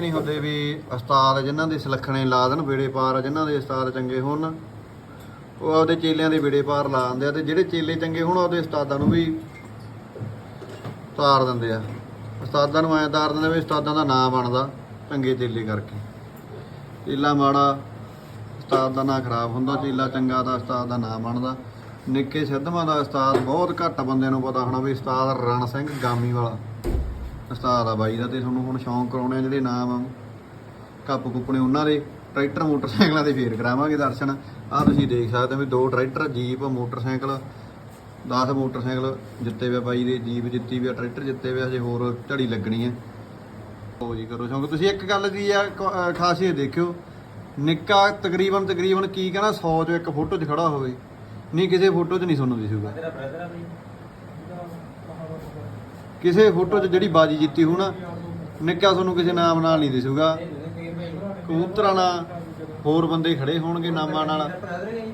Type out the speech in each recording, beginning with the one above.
ਨਹੀਂ ਹੁੰਦੇ ਵੀ ਉਸਤਾਦ ਜਿਨ੍ਹਾਂ ਦੇ ਸੁਲੱਖਣੇ ਲਾ ਦੇਣ, ਵਿੜੇ ਪਾਰ ਜਿਨ੍ਹਾਂ ਦੇ ਉਸਤਾਦ ਚੰਗੇ ਹੋਣ। ਉਹ ਆਪਦੇ ਚੇਲਿਆਂ ਦੇ ਵਿੜੇ ਪਾਰ ਲਾ ਦਿੰਦੇ ਆ ਤੇ ਜਿਹੜੇ ਚੇਲੇ ਚੰਗੇ ਹੋਣ, ਉਹਦੇ ਉਸਤਾਦਾਂ ਨੂੰ ਵੀ ਤਾਰ ਦਿੰਦੇ ਆ। ਉਸਤਾਦਾਂ ਨੂੰ ਐਂ ਤਾਰ ਦਿੰਦੇ ਵੀ ਉਸਤਾਦਾਂ ਦਾ ਨਾਂ ਬਣਦਾ ਚੰਗੇ ਚੇਲੇ ਕਰਕੇ। ਚੇਲਾ ਮਾੜਾ, ਉਸਤਾਦ ਦਾ ਨਾਂ ਖਰਾਬ ਹੁੰਦਾ, ਚੇਲਾ ਚੰਗਾ ਤਾਂ ਉਸਤਾਦ ਦਾ ਨਾਂ ਬਣਦਾ। ਨਿੱਕੇ ਸਿੱਧਵਾਂ ਦਾ ਉਸਤਾਦ ਬਹੁਤ ਘੱਟ ਬੰਦਿਆਂ ਨੂੰ ਪਤਾ ਹੋਣਾ ਵੀ ਉਸਤਾਦ ਰਣ ਸਿੰਘ ਗਾਮੀ ਵਾਲਾ। ਉਸਤਾਦ ਆ ਬਾਈ ਦਾ ਤੇ ਤੁਹਾਨੂੰ ਹੁਣ ਸ਼ੌਂਕ ਕਰਾਉਣੇ ਆ ਜਿਹੜੇ ਨਾਮ ਕੱਪ ਕੁੱਪਣੇ ਉਹਨਾਂ ਦੇ, ਟਰੈਕਟਰ, ਮੋਟਰਸਾਈਕਲਾਂ ਦੇ ਫੇਰ ਕਰਾਵਾਂਗੇ ਦਰਸ਼ਨ। ਆ ਤੁਸੀਂ ਦੇਖ ਸਕਦੇ ਹੋ ਵੀ ਦੋ ਟਰੈਕਟਰ ਜੀਪ, ਮੋਟਰਸਾਈਕਲ। 10 ਮੋਟਰਸਾਈਕਲ ਜਿੱਤੇ ਵੇ ਬਾਈ ਦੇ, ਜੀਪ ਜਿੱਤੀ ਵੀ ਆ, ਟਰੈਕਟਰ ਜਿੱਤੇ ਵੇ ਹਜੇ ਹੋਰ ਝੜੀ ਲੱਗਣੀ ਹੈ ਹੋ ਜੀ, ਕਰੋ ਸ਼ੌਂਕ। ਤੁਸੀਂ ਇੱਕ ਗੱਲ ਦੀ ਆ ਖਾਸੀਅਤ ਦੇਖਿਓ। ਨਿੱਕਾ ਤਕਰੀਬਨ ਤਕਰੀਬਨ ਕੀ ਕਹਿੰਦਾ 100 ਚੋਂ ਇੱਕ ਫੋਟੋ 'ਚ ਖੜਾ ਹੋਵੇ। ਨਹੀਂ, ਕਿਸੇ ਫੋਟੋ 'ਚ ਨਹੀਂ ਤੁਹਾਨੂੰ ਦਿਸੂਗਾ ਤੇਰਾ ਬ੍ਰਦਰ ਆ ਬਈ ਕਿਸੇ ਫੋਟੋ 'ਚ ਜਿਹੜੀ ਬਾਜੀ ਜਿੱਤੀ ਹੋਊ ਨਿੱਕਾ ਤੁਹਾਨੂੰ ਕਿਸੇ ਨਾਮ ਨਾਲ ਨਹੀਂ ਦਿਸੂਗਾ। ਕਬੂਤਰਾਂ ਨਾਲ ਹੋਰ ਬੰਦੇ ਖੜੇ ਹੋਣਗੇ ਨਾਮਾਂ ਨਾਲ।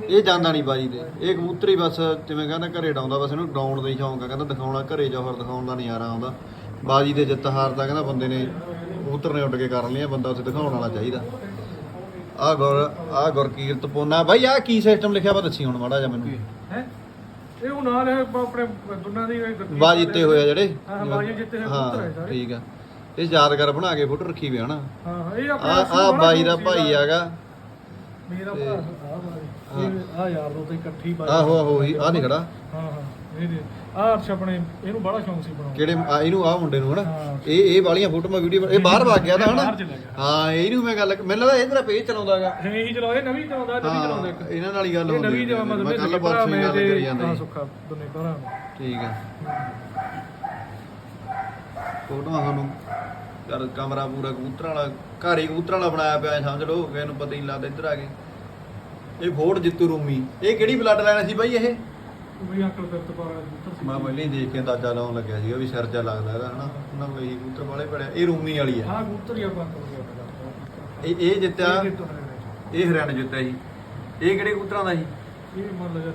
ਇਹ ਜਾਂਦਾ ਨਹੀਂ ਬਾਜੀ ਤੇ। ਇਹ ਕਬੂਤਰੀ ਬਸ ਜਿਵੇਂ ਕਹਿੰਦਾ ਘਰੇ ਡਾਉਂਦਾ, ਬਸ ਇਹਨੂੰ ਡਾਉਣ ਦਾ ਹੀ ਸ਼ੌਂਕ ਆ। ਕਹਿੰਦਾ ਦਿਖਾਉਣਾ, ਘਰੇ ਜੋਹਰ ਦਿਖਾਉਣ ਦਾ ਨਜ਼ਾਰਾ ਆਉਂਦਾ। ਬਾਜੀ ਤੇ ਜਿੱਤ ਹਾਰ ਦਾ ਕਹਿੰਦਾ ਬੰਦੇ ਨੇ, ਕਬੂਤਰ ਨੇ ਉੱਡ ਕੇ ਕਰ ਲਿਆ, ਬੰਦਾ ਉੱਥੇ ਦਿਖਾਉਣ ਵਾਲਾ ਚਾਹੀਦਾ। ਆ ਗੁਰ ਆ ਗੁਰਕੀਰਤ ਪੋਨਾ। ਬਾਈ ਆ ਕੀ ਸਿਸਟਮ ਲਿਖਿਆ ਵਾ ਦੱਸੀ ਹੁਣ ਮਾੜਾ ਜਿਹਾ ਮੈਨੂੰ। ਹੈ? ਇਹ ਉਹ ਨਾਲ ਹੈ ਆਪਣੇ ਦੋਨਾਂ ਦੀ ਇਹ ਗੱਡੀ ਬਾਜੀ ਜਿੱਤੇ ਹੋਏ ਆ ਜਿਹੜੇ? ਹਾਂ, ਹਾਂ, ਬਾਜੀ ਜਿੱਤੇ ਹੋਏ ਕਬੂਤਰ ਹੈ ਹਾਂ ਸਾਰੇ। ਠੀਕ ਆ। ਇਹ ਯਾਦਗਾਰ ਬਣਾ ਕੇ ਫੋਟੋ ਰੱਖੀ ਵੀ ਹਨਾ ਹਾਂ ਇਹ ਆ ਆਪਣਾ ਆ ਬਾਈ ਦਾ ਭਾਈ ਹੈਗਾ। ਮੇਰਾ ਭਰਾ ਆ ਬਾਈ ਇਹ ਆ ਯਾਰ ਦੋ ਤੇ ਇਕੱਠੀ ਬਾਈ ਆਹੋ ਆਹੋ ਹੀ ਆ ਨਹੀਂ ਖੜਾ। ਹਾਂ। ਹਾਂ ਇਹ ਦੇ ਆ ਅਰਸ਼ ਆਪਣੇ ਇਹਨੂੰ ਬੜਾ ਸ਼ੌਂਕ ਸੀ ਬਣਾਉਣ ਕਿਹੜੇ ਆ ਇਹਨੂੰ ਆ ਮੁੰਡੇ ਨੂੰ ਹਨਾ? ਹਾਂ। ਇਹ ਇਹ ਵਾਲੀਆਂ ਫੋਟੋਆਂ ਵੀਡੀਓ ਇਹ ਬਾਹਰ ਵਗ ਗਿਆ ਤਾਂ ਹਨਾ? ਬਾਹਰ ਚਲਾ ਗਿਆ। ਹਾਂ ਇਹਨੂੰ ਮੈਂ ਗੱਲ ਮੈਨੂੰ ਲੱਗਦਾ ਇਹ ਤੇਰਾ ਪੇਜ ਚਲਾਉਂਦਾਗਾ। ਇਹ ਹੀ ਚਲਾਉਂਦਾ ਇਹ ਨਵੀਂ ਚਲਾਉਂਦਾ ਨਵੀਂ ਚਲਾਉਂਦਾ ਇੱਕ। ਇਹਨਾਂ ਨਾਲ ਹੀ ਗੱਲ ਇਹ ਹੁੰਦੀ ਨਵੀਂ ਜਮਾ ਮਤਲਬ ਮੈਂ ਇਹ ਕੱਲ ਸਕੇ ਭਰਾ ਪਰਸੋਂ ਹੀ ਮੈਂ ਗੱਲ ਕਰੀ ਤੇ ਜਾਂਦਾ ਹਾਂ ਸੀ। ਸੁੱਖਾ ਦੋਨੇ ਭਰਾ ਨੂੰ। ਠੀਕ ਆ। ਫੋਟੋਆਂ ਤੁਹਾਨੂੰ ਯਾਰ ਕਮਰਾ ਪੂਰਾ ਕਬੂਤਰਾਂ ਵਾਲਾ ਘਰ ਹੀ ਕਬੂਤਰਾਂ ਵਾਲਾ ਬਣਾਇਆ ਪਿਆ ਹੈ, ਸਮਝ ਲਓ ਕਿਸੇ ਨੂੰ ਪਤਾ ਹੀ ਲੱਗਦਾ ਇੱਧਰ ਆ ਕੇ। ਇਹ ਫੋਰਟ ਜਿੱਤੂ ਰੂਮੀ। ਇਹ ਕਿਹੜੀ ਬਲੱਡ ਲਾਈਨ ਸੀ ਬਾਈ ਇਹ? ਬਈ ਅਕਲ ਪਾਰਾ ਸੀ ਮੈਂ ਪਹਿਲਾਂ ਹੀ ਦੇਖ ਕੇ ਅੰਦਾਜ਼ਾ ਲਾਉਣ ਲੱਗਿਆ ਸੀਗਾ ਵੀ ਸਿਰ ਜਾ ਲੱਗਦਾ ਇਹਦਾ ਹਨਾ? ਉਹਨਾਂ ਕੋਲ ਇਹੀ ਕਬੂਤਰ ਵਾਲੇ ਪੜਿਆ ਇਹ ਰੂਮੀ ਵਾਲੀ ਆ। ਹਾਂ ਕਬੂਤਰ ਹੀ ਆਪਾਂ ਤੋਂ ਗਿਆ ਇਹ ਇਹ ਜਿੱਤਿਆ? ਇਹ ਹਰਿਆਣਾ ਜਿੱਤਿਆ ਸੀ ਇਹ ਕਿਹੜੇ ਕਬੂਤਰਾਂ ਦਾ ਸੀ? ਇਹ ਮੰਨ ਲਓ ਯਾਰ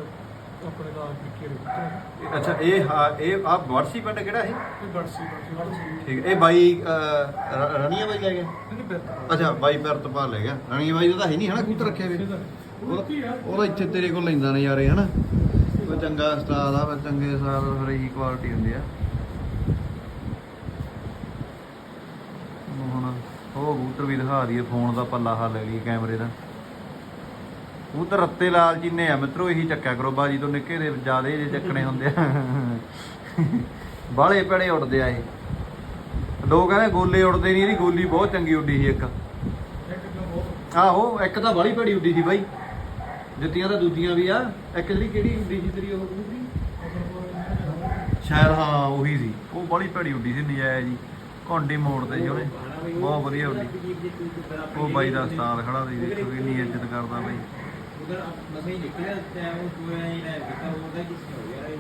ਆਪਣੇ ਦਾ ਪੁੱਤਰ ਇਹ- ਅੱਛਾ ਇਹ ਹਾਂ ਇਹ ਆ ਵਰਸੀ ਪਿੰਡ ਕਿਹੜਾ ਇਹ ਇਹ ਬੜਸੀ ਬੜਸੀ ਬੜਸੀ ਠੀਕ ਹੈ, ਇਹ ਬਾਈ ਅਹ, ਰ- ਰਣੀਆ ਬਾਈ ਲੈ ਗਿਆ? ਇਹਨੇ ਬਿਰਤ ਅੱਛਾ ਬਾਈ ਪਿਰਤਪਾਲ ਲੈ ਗਿਆ। ਰਣੀਆ ਬਾਈ ਦਾ ਤਾਂ ਹੈ ਨਹੀਂ ਹਨਾ ਕਬੂਤਰ ਰੱਖੇ ਵੇ ਉਹ ਕੀ ਆ ਉਹਦਾ ਇੱਥੇ ਤੇਰੇ ਕੋਲ ਲੈਂਦਾ ਨਜ਼ਾਰੇ ਹਨਾ? ਚੰਗਾ ਉਸਤਾਦ ਆ, ਫਿਰ ਚੰਗੇ ਸਾਰ ਫਿਰ ਇਹੀ ਕੁਆਲਿਟੀ ਹੁੰਦੀ ਆ। ਹੁਣ ਉਹ ਕਬੂਤਰ ਵੀ ਦਿਖਾ ਦਈਏ ਫੋਨ ਦਾ ਪੱਲਾ ਹਾਲ ਲੈ ਲਈਏ ਕੈਮਰੇ ਦਾ। ਕਬੂਤਰ ਰੱਤੇ ਲਾਲ ਚੀਨੇ ਆ, ਮਿੱਤਰੋ ਇਹੀ ਚੱਕਿਆ ਕਰੋ, ਬਾਜੀ ਤੋਂ ਨਿੱਕੇ ਦੇ ਜਿਆਦੇ ਜੇ ਚੱਕਣੇ ਹੁੰਦੇ ਆ। ਬਾਲੇ ਪੜੇ ਉੱਡਦੇ ਆ ਇਹ। ਲੋਕ ਕਹਿੰਦੇ ਗੋਲੇ ਉੱਡਦੇ ਨਹੀਂ ਇਹਦੀ ਗੋਲੀ ਬਹੁਤ ਚੰਗੀ ਉੱਡੀ ਸੀ ਇੱਕ। ਆਹੋ, ਇੱਕ ਤਾਂ ਬਾਲੀ ਭੜੀ ਉੱਡੀ ਸੀ ਬਾਈ। ਜੁੱਤੀਆਂ ਤਾਂ ਦੂਜੀਆਂ ਵੀ ਆ। ਇੱਕ ਜਿਹੜੀ ਕਿਹੜੀ ਉੱਡੀ ਸੀ ਤੇਰੀ ਉਹ ਕਬੂਤਰੀ ਸ਼ਾਇਦ ਹਾਂ ਉਹੀ ਸੀ। ਉਹ ਬਾਲੀ ਭੜੀ ਉੱਡੀ ਸੀ ਨਜਾਇਜ਼ ਜੀ। ਘੋਂਡੀ ਮੋੜ ਤੇ ਸੀ ਉਹਨੇ। ਬਹੁਤ ਵਧੀਆ ਉੱਡੀ ਉਹ ਬਾਈ ਦਾ ਉਸਤਾਦ ਖੜਾ ਸੀ ਦੇਖੋ ਕਿੰਨੀ ਇੱਜ਼ਤ ਕਰਦਾ ਬਾਈ। ਉਧਰ ਮਸੇ ਹੀ ਨਿਕਲਿਆ ਟਾਈਮ ਉਹ ਪੂਰਾ ਹੀ ਨਾ ਕੀਤਾ ਉਹਦਾ ਕੀ ਹੋ ਗਿਆ ਇਹ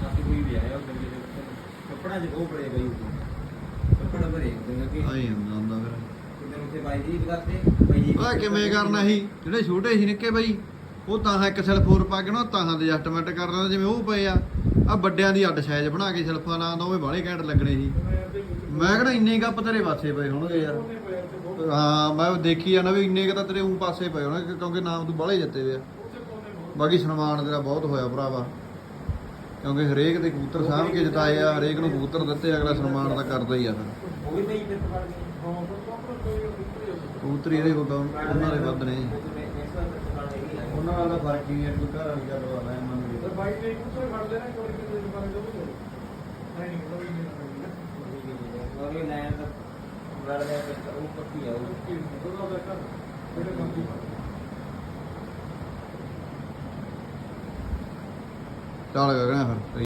ਕਾਫੀ ਕੋਈ ਵੀ ਆਇਆ ਉਹ ਬੰਦੇ ਦੇ ਕੱਪੜਾ ਜਿਹਾ ਉਹ ਬੜੇ ਬਈ ਕੱਪੜਾ ਭਰੇ ਹੁੰਦੇ ਨੇ ਕਿ ਆਈ ਹੁੰਦਾ ਹੁੰਦਾ ਫਿਰ। ਕਿਤੇ ਉੱਤੇ ਬਾਈ ਜੀ ਕਰਤੇ ਬਾਈ ਜੀ ਪਤਾ ਕਿਵੇਂ ਕਰਨਾ ਸੀ? ਜਿਹੜੇ ਛੋਟੇ ਸੀ ਨਿੱਕੇ ਬਾਈ ਉਹ ਤਾਂ ਇੱਕ ਸੈਲਫ ਹੋਰ ਪਾ ਕੇ ਨਾ ਤਾਂ ਐਡਜਸਟਮੈਂਟ ਕਰ ਲੈਂਦਾ ਜਿਵੇਂ ਉਹ ਪਏ ਆ। ਆ ਵੱਡਿਆਂ ਦੀ ਅੱਡ ਸਾਈਜ਼ ਬਣਾ ਕੇ ਸੈਲਫਾਂ ਲਾਉਂਦਾ ਉਹ ਬਾਹਲੇ ਘੈਂਟ ਲੱਗਣੇ ਸੀ। ਮੈਂ ਕਿਹੜਾ ਇੰਨੇ ਗੱਪ ਤੇਰੇ ਪਾਸੇ ਪਏ ਹੋਣਗੇ ਯਾਰ। ਹਾਂ ਮੈਂ ਦੇਖੀ ਜਾਂਦਾ ਵੀ ਇੰਨੇ ਕੁ ਤਾਂ ਤੇਰੇ ਉਂ ਪਾਸੇ ਪਏ ਹੋਣਗੇ ਕਿਉਂਕਿ ਨਾਮ ਤੂੰ ਬਾਹਲੇ ਜਿੱਤੇ ਵੇ ਆ। ਬਾਕੀ ਸਨਮਾਨ ਤੇਰਾ ਬਹੁਤ ਹੋਇਆ ਭਰਾਵਾ। ਕਿਉਂਕਿ ਹਰੇਕ ਦੇ ਕਬੂਤਰ ਸਾਂਭ ਕੇ ਜਿਤਾਏ ਆ ਹਰੇਕ ਨੂੰ ਕਬੂਤਰ ਦਿੱਤੇ ਅਗਲਾ ਸਨਮਾਨ ਤਾਂ ਕਰਦਾ ਹੀ ਆ। ਫਿਰ ਉਹ ਵੀ ਫਿਰ ਪੜ ਗਏ ਕਬੂਤਰੀ ਇਹਦੇ ਕੋਲ ਤਾਂ ਉਹਨਾਂ ਦੇ ਵੱਧ ਨੇ। ਉਹਨਾਂ ਨਾਲ ਤਾਂ ਫ਼ਰਕ ਹੀ ਹੈ ਕੋਈ ਘਰ ਵਾਲੀ ਗੱਲ ਵਾਲਾ ਹੈ ਮੰਨ ਤੇ ਬਾਈ ਨੇ ਕੁੱਤੇ ਫੜ ਲੈਣਾ ਕੋਈ ਕਿਸੇ ਦੇ ਬਾਰੇ ਜੋ ਨਹੀਂ ਨਹੀਂ ਕੋਈ ਨਹੀਂ ਉਹ ਲਾਈਨ ਦਾ ਵੜ ਲਿਆ ਤੇ ਉਹ ਪੱਕੀ ਆ ਉਹ ਉਹਦਾ ਦਾ ਘਰ ਜਿਹੜੇ ਕੰਮ ਦੀ ਚੱਲ ਗਿਆ ਫਿਰ।